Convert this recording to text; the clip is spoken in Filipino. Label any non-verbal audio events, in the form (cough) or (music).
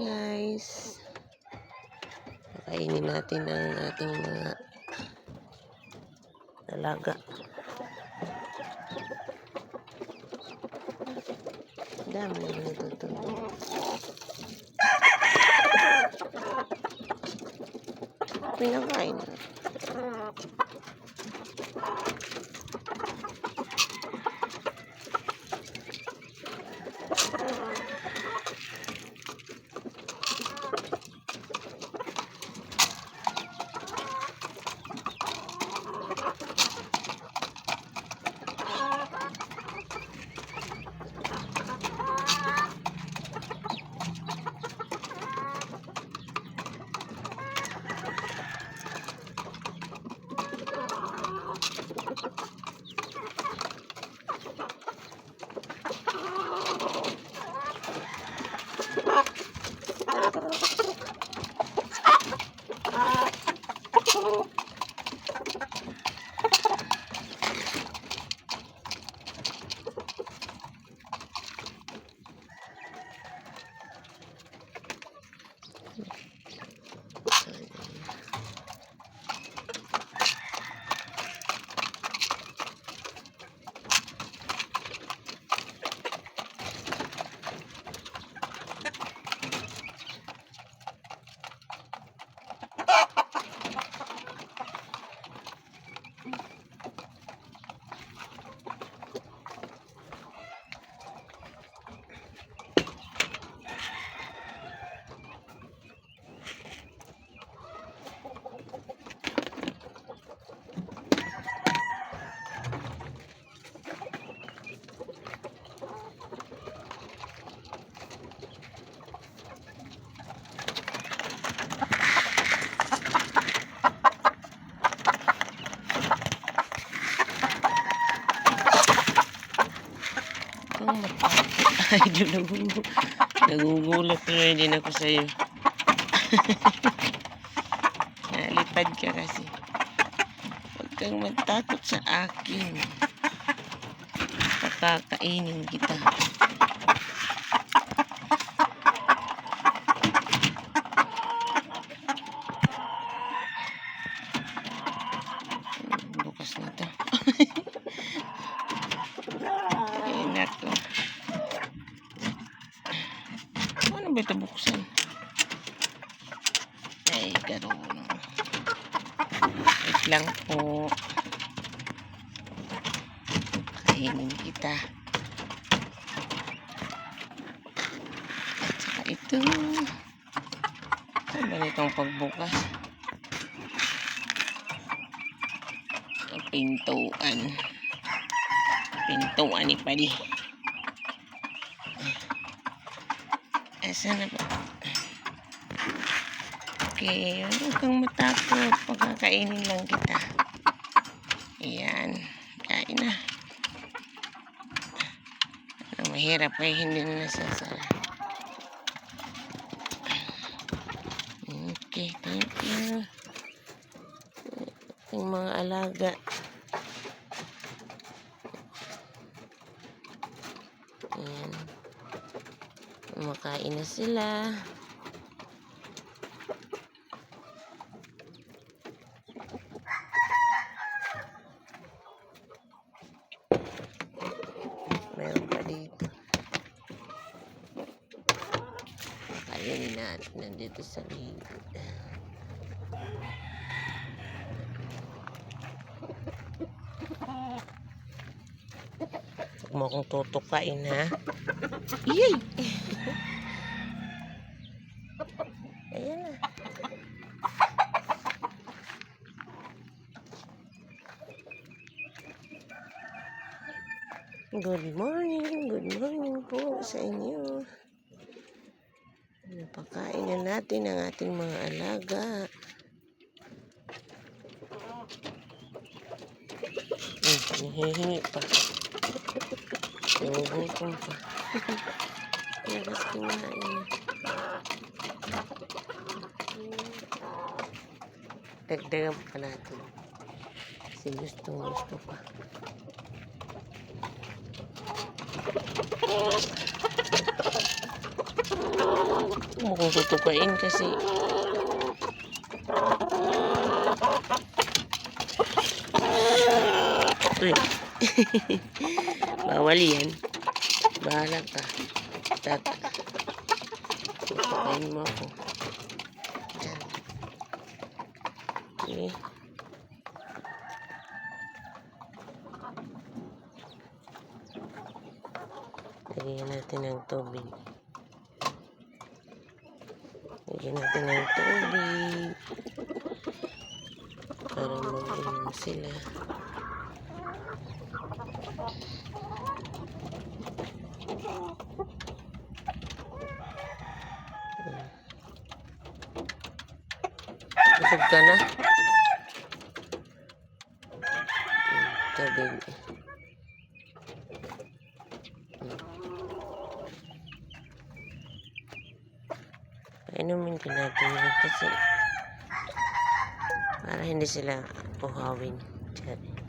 guys. Kainin natin ang ating mga alaga. Ang Dami naman natutulog. Pinakain na. Oh, (laughs) Ay, di nagugulat. Na rin din ako sa'yo. (laughs) Nalipad ka kasi. Huwag kang matakot sa akin. Pakakainin kita. Bukas na to. Ay, nako. Ito buksan? Ay, karoon. Wait lang po. Kainin kita. At saka ito. Ano ba nitong pagbukas? Ang pintuan. Pintuan ni Padi. Asa na ba? Okay, huwag kang matakot. Pagkakainin lang kita. Ayan. Kain na. Ano, mahirap kaya hindi na nasasara. Okay, thank you. Yung mga alaga. Ayan. Kumakain na sila. Meron pa dito. Kainin natin nandito sa likod. Mo akong tutukain ha. Iyay! Ayan na. Good morning, good morning po sa inyo. Napakain na natin ang ating mga alaga. Hmm, nahihingi pa. Nagugutom pa. Lakas kumain. Dagdagan pa natin. Kasi gusto gusto pa. tutukain kasi. Uy. Bawal yan. Bahala ka. Tata. Tutukain mo ako. Yan. Sige. Lagyan natin ng tubig. Lagyan natin ng tubig. Para mag sila. Busog ka na? Hmm, Tubig. Inumin ko natin yun kasi para hindi sila uhawin. Diyan.